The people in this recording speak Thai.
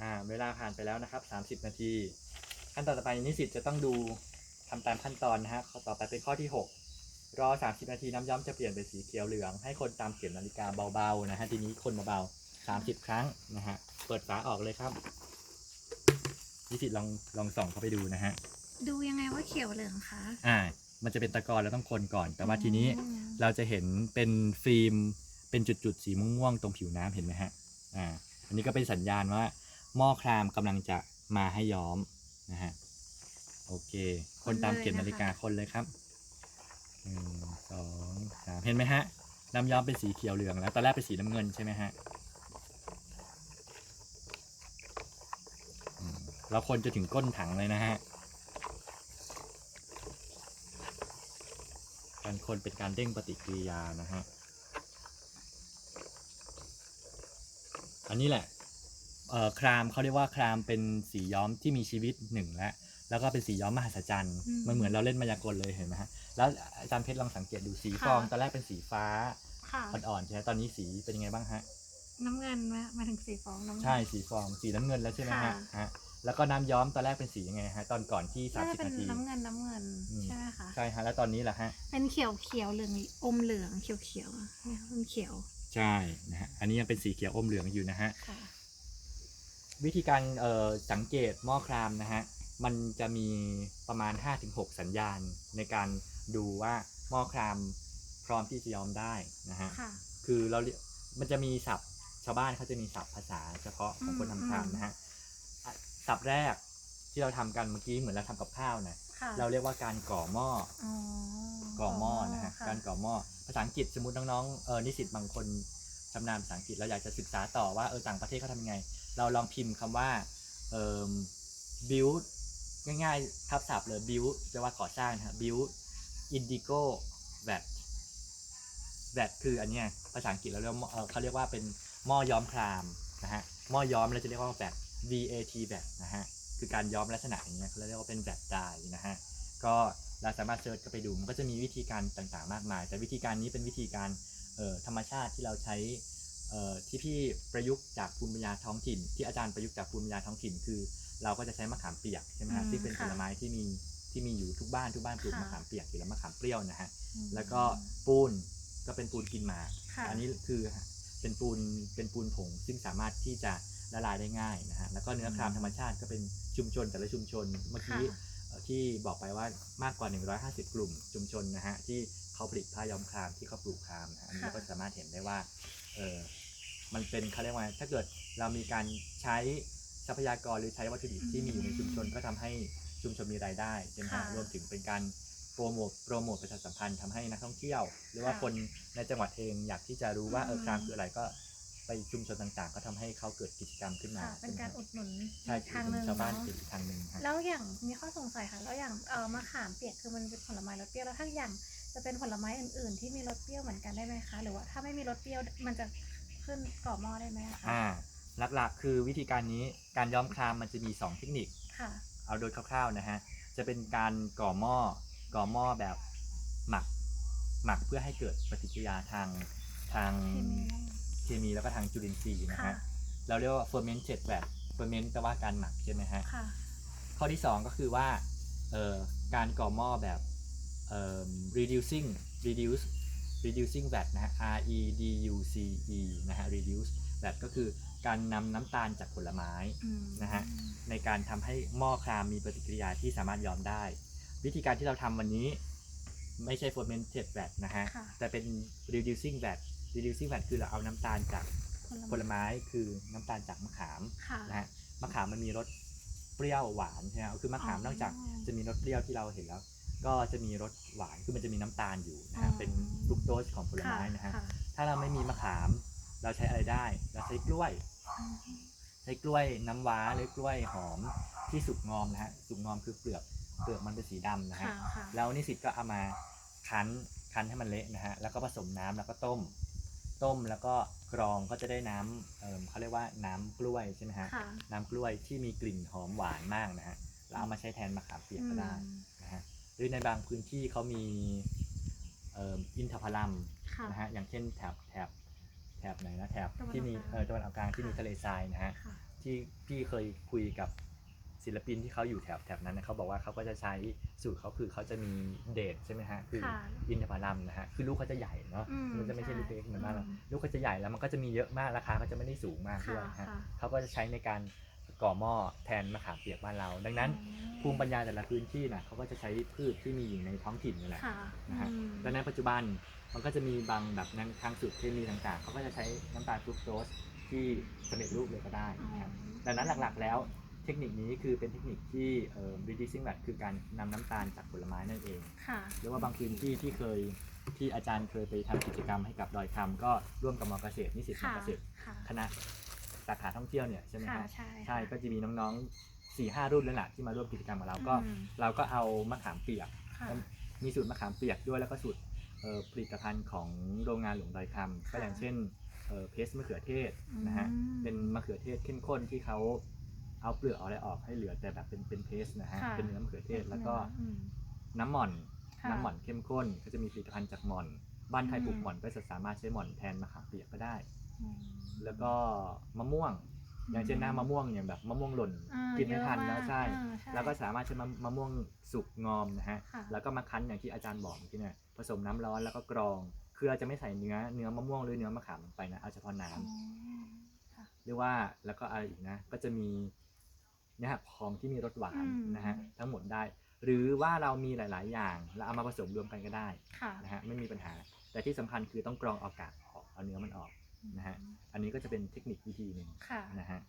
อ่าเวลาผ่านไปแล้วนะครับ 30 นาที ขั้นตอนต่อไปนิสิตจะต้องดูทำตามขั้นตอนนะฮะข้อต่อไปเป็นข้อที่ 6 รอ 30 นาทีน้ำย้อมจะเปลี่ยนเป็นสีเขียวเหลือง ให้คนตามเข็มนาฬิกาเบาๆนะฮะทีนี้คนเบาๆ30 ครั้งนะฮะเปิดฝาออกเลยครับนิสิตลองลองส่องเข้าไปดูนะฮะดูยังไงว่าเขียวเหลืองคะอ่ามันจะเป็นตะกอนแล้วต้องคนก่อน แต่ว่าทีนี้อืมเราจะเห็นเป็นฟิล์มเป็นจุดๆสีม่วงๆตรงผิวน้ำเห็นไหมฮะอ่าอันนี้ก็เป็นสัญญาณว่า หม้อครามกำลังจะมาให้ย้อมนะฮะโอเค คนตามเข็มนาฬิกาคนเลยครับหนึ่งสองสามเห็นไหมฮะน้ำย้อมเป็นสีเขียวเหลืองแล้วตอนแรกเป็นสีน้ำเงินใช่ไหมฮะอืมเราคนจะถึงก้นถังเลยนะฮะการคนเป็นการเด้งปฏิกิริยานะฮะอันนี้แหละเอ่อครามเขาเรียกว่าครามเป็นสีย้อมที่มีชีวิตหนึ่งแล้วแล้วก็เป็นสีย้อมมหัศจรรย์อืมมันเหมือนเราเล่นมายากลเลยเห็นไหมฮะแล้วอาจารย์เพชรลองสังเกตดูสีค่ะ ฟองตอนแรกเป็นสีฟ้าค่ะ อ่อนๆใช่ไหมตอนนี้สีเป็นยังไงบ้างฮะ น้ำเงินไหมหมายถึงสีฟองน้ำเงิน ใช่สีฟองสีน้ำเงินแล้วใช่ไหมฮะค่ะ ฮะแล้วก็น้ำย้อมตอนแรกเป็นสียังไงฮะตอนก่อนที่ น่าจะ30เป็นนาที น้ำเงินน้ำเงินอืม ใช่ไหมคะใช่ฮะแล้วตอนนี้ล่ะฮะเป็นเขียวเขียวเหลืองอมเหลืองเขียวเขียวๆอะเนี่ยเป็นเขียวใช่นะฮะอันนี้ยังเป็นสีเขียวอมเหลืองอยู่นะฮะ ค่ะ วิธีการเอ่อสังเกตหม้อครามนะฮะมันจะมีประมาณ 5-6 สัญญาณในการดูว่าหม้อครามพร้อมที่จะย้อมได้นะฮะค่ะคือเราเรียกมันจะมีศัพท์ชาวบ้านเขาจะมีศัพท์ภาษาเฉพาะของคนทำครามนะฮะอะศัพท์แรกที่เราทำกันเมื่อกี้เหมือนเราทำกับข้าวนะค่ะเราเรียกว่าการก่อหม้ออ๋อก่อหม้อนะฮะค่การก่อหม้อภาษาอังกฤษสมมติน้องๆเออนิสิตบางคน ชำนาญภาษาอังกฤษเราอยากจะศึกษาต่อว่าเออต่างประเทศเขาทำยังไง เราลองพิมพ์คำว่าเอ่อ build ง่ายๆทับศัพท์เลย build แปลว่าก่อสร้างนะฮะ build indigo vat vat คืออันเนี้ยภาษาอังกฤษเราเรียกว่าเอ่อเขาเรียกว่าเป็นหม้อย้อมครามนะฮะหม้อย้อมเราจะเรียกว่า vat vat vat นะฮะคือการย้อมลักษณะอย่างเงี้ยเขาเรียกว่าเป็น vat dye นะฮะก็เราสามารถเซิร์ชก็ไปดูมันก็จะมีวิธีการต่างๆ มากมาย แต่วิธีการนี้เป็นวิธีการ ธรรมชาติที่เราใช้เอ่อที่พี่ประยุกต์จากภูมิปัญญาท้องถิ่น ที่อาจารย์ประยุกต์จากภูมิปัญญาท้องถิ่น คือ เราก็จะใช้มะขามเปียกใช่ไหมฮะอืมที่เป็นผค่ะลไม้ที่มีที่มีอยู่ทุกบ้านทุกบ้านปลูกค่ะมะขามเปียกอยู่แล้วมะขามเปรี้ยวนะฮะอืมแล้วก็ปูนก็เป็นปูนกินหมากค่ะอันนี้คือเป็นปูนเป็นปูนผง ซึ่งสามารถที่จะละลายได้ง่ายนะฮะแล้วก็เนื้อครามธรรมชาติก็เป็นชุมชนแต่ละชุมชนเมื่อกี้ค่ะเอ่อที่บอกไปว่ามากกว่า 150 กลุ่มชุมชนนะฮะที่ เขาผลิตผ้าย้อมครามที่เขาปลูกครามนะฮะอันนี้ค่ะเราก็สามารถเห็นได้ว่าเออมันเป็นเขาเรียกว่าถ้าเกิดเรามีการใช้ทรัพยากรหรือใช้วัตถุดิบที่มีอยู่ในชุมชนก็ทำให้ชุมชนมีรายได้ใช่ไหมฮะค่ะรวมถึงเป็นการโปรโมทโปรโมทประชาสัมพันธ์ทำให้นักท่องเที่ยว หรือว่าค่ะคนในจังหวัดเองอยากที่จะรู้ว่าเอออืมครามคืออะไรก็ไปชุมชนต่างๆ ก็ทำให้เขาเกิดกิจกรรมขึ้นมาค่ะเป็นการใช่ไหมฮะอุดหนุนใช่อีกทางหนึ่งชาวบ้านเนาะเป็นอีกทางหนึ่งฮะแล้วอย่างมีข้อสงสัยค่ะแล้วอย่างเออมะขามเปียกคือมันเป็นผลไม้รสเปรี้ยวแล้วถ้าอย่าง จะเป็นผลไม้อื่นๆ ที่มีรสเปรี้ยวเหมือนกันได้ไหมคะ หรือว่าถ้าไม่มีรสเปรี้ยวมันจะขึ้นก่อหม้อได้ไหมคะอ่าหลักๆ คือวิธีการนี้การย้อมครามมันจะมี 2 เทคนิค ค่ะ เอาโดยคร่าวๆนะฮะ จะเป็นการก่อหม้อ ก่อหม้อแบบหมัก หมักเพื่อให้เกิดปฏิกิริยาทางทางเคมีเคมีแล้วก็ทางจุลินทรีย์นะค่ะฮะเราเรียกว่า fermented fat ferment แปลว่าการหมักใช่ไหมฮะ ค่ะ ข้อที่ 2 ก็คือว่าเอ่อการก่อหม้อแบบเอ่อ reducing reduce reducing VAT นะฮะ R E D U C E นะฮะ reduce VAT ก็คือการนำน้ำตาลจากผลไม้อืมนะฮะในการทำให้หม้อครามมีปฏิกิริยาที่สามารถย้อมได้ วิธีการที่เราทำวันนี้ไม่ใช่ fermented VAT นะฮะค่ะแต่เป็น reducing VAT reducing VAT คือเราเอาน้ำตาลจากผลไม้คือน้ำตาลจากมะขามค่ะนะฮะมะขามมันมีรสเปรี้ยวหวานใช่ไหมครับคือมะขามอ๋อนอกจากจะมีรสเปรี้ยวที่เราเห็นแล้ว ก็จะมีรสหวานคือมันจะมีน้ำตาลอยู่นะฮะอ๋อเป็นฟรุกโตสของผลไม้นะฮะค่ถ้าเราไม่มีมะขาม เราใช้อะไรได้ เราใช้กล้วยอืมใช้กล้วยน้ำว้าหรือกล้วยหอมที่สุกงอมนะฮะสุกงอมคือเปลือกเปลือกมันเป็นสีดำนะฮะค่ะค่ะแล้วนิสิตก็เอามาคั้นคั้นให้มันเละนะฮะแล้วก็ผสมน้ำแล้วก็ต้ม ต้มแล้วก็กรองก็จะได้น้ำเอ่อเขาเรียกว่าน้ำกล้วยใช่ไหมฮะค่ะน้ำกล้วยที่มีกลิ่นหอมหวานมากนะฮะเราเอามาใช้แทนมะขามเปียกก็ได้อืมนะฮะ หรือในบางพื้นที่เขามีเอ่ออินทผลัมค่ะ นะฮะอย่างเช่นแถบแถบแถบไหนนะแถบตะวันออกที่มีกลาง เออตะวันออกกลางที่มีค่ะทะเลทรายนะฮะ ค่ะ ที่พี่เคยคุยกับศิลปินที่เขาอยู่แถบแถบนั้นนะเขาบอกว่าเขาก็จะใช้สูตรเขาคือเขาจะมีเดทใช่ไหมฮะคือค่ะอินทผลัมนะฮะคือลูกเขาจะใหญ่เนาะอืมมันจะไม่ใช่ใช่ลูกเล็กเหมือนบ้านเราอืมลูกเขาจะใหญ่แล้วมันก็จะมีเยอะมากราคาก็จะไม่ได้สูงมากด้วยค่ะฮะค่ะ เขาก็จะใช้ในการ ก่อหม้อแทนมะขามเปียกบ้านเรา ดังนั้นภูมิปัญญาแต่ละพื้นที่นะเขาก็จะใช้พืชที่มีอยู่ในท้องถิ่นนี่แหละค่ะนะฮะอืมๆและในปัจจุบันมันก็จะมีบางแบบทางทางสูตรเคมีต่างๆเขาก็จะใช้น้ำตาลฟรุกโตสที่สำเร็จรูปเลยก็ได้อ๋อนะครับ ดังนั้นหลักๆแล้วเทคนิคนี้คือเป็นเทคนิคที่เอ่อ reducing fat คือการนำน้ำตาลจากผลไม้นั่นเอง ค่ะ หรือว่าบางพื้นที่ที่เคยที่อาจารย์เคยไปทำกิจกรรมให้กับดอยคำก็ร่วมกับมอเกษตรนิสิตมอค่ะเกษตรค่ะคณะ สาขาท่องเที่ยวเนี่ยใช่ไหมค่ะครับใช่ใช่ค่ะ ก็จะมีน้องๆสี่ห้ารุ่นแล้วล่ะที่มาร่วมกิจกรรมกับเราก็ อืม เราก็เอามะขามเปียก ค่ะ มีสูตรมะขามเปียกด้วยแล้วก็สูตรเอ่อผลิตภัณฑ์ของโรงงานหลวงดอยคำก็อย่างเช่นเอ่อเพสมะเขือเทศนะฮะอืมเป็นมะเขือเทศเข้มข้นที่เขาเอาเปลือกเอาอะไรออกให้เหลือแต่แบบเป็นเป็นเพสนะฮะค่ะ เป็นเนื้อมะเขือเทศแล้วก็อืมน้ำหม่อน ค่ะ น้ำหม่อนเข้มข้นก็จะมีผลิตภัณฑ์จากหม่อน บ้านใครปลูกอืม หม่อนก็จะสามารถใช้หม่อนแทนมะขามเปียกก็ได้อืม แล้วก็มะม่วง อย่างเช่นหน้ามะม่วงอย่างแบบมะม่วงหล่นอ่ากินไม่ทันเยอะแล้วมากใช่ อ่าใช่แล้วก็สามารถใช้มะมะม่วงสุกงอมนะฮะค่ะ แล้วก็มาคั้นอย่างที่อาจารย์บอกเมื่อกี้เนี่ยผสมน้ำร้อนแล้วก็กรองคือเราจะไม่ใส่เนื้อเนื้อมะม่วงหรือเนื้อมะขามลงไปนะเอาเฉพาะน้ำอ๋อค่ะเรียกว่าแล้วก็อะไรอีกนะ ก็จะมีเนี่ยฮะของที่มีรสหวานอืม นะฮะทั้งหมดได้ หรือว่าเรามีหลาย ๆ อย่างแล้วเอามาผสมรวมกันก็ได้ค่ะ นะฮะไม่มีปัญหา แต่ที่สำคัญคือต้องกรองเอาอากาศออกเอาเนื้อมันออก นะฮะอันนี้ก็จะเป็นเทคนิควิธีหนึ่งค่ะ นะฮะ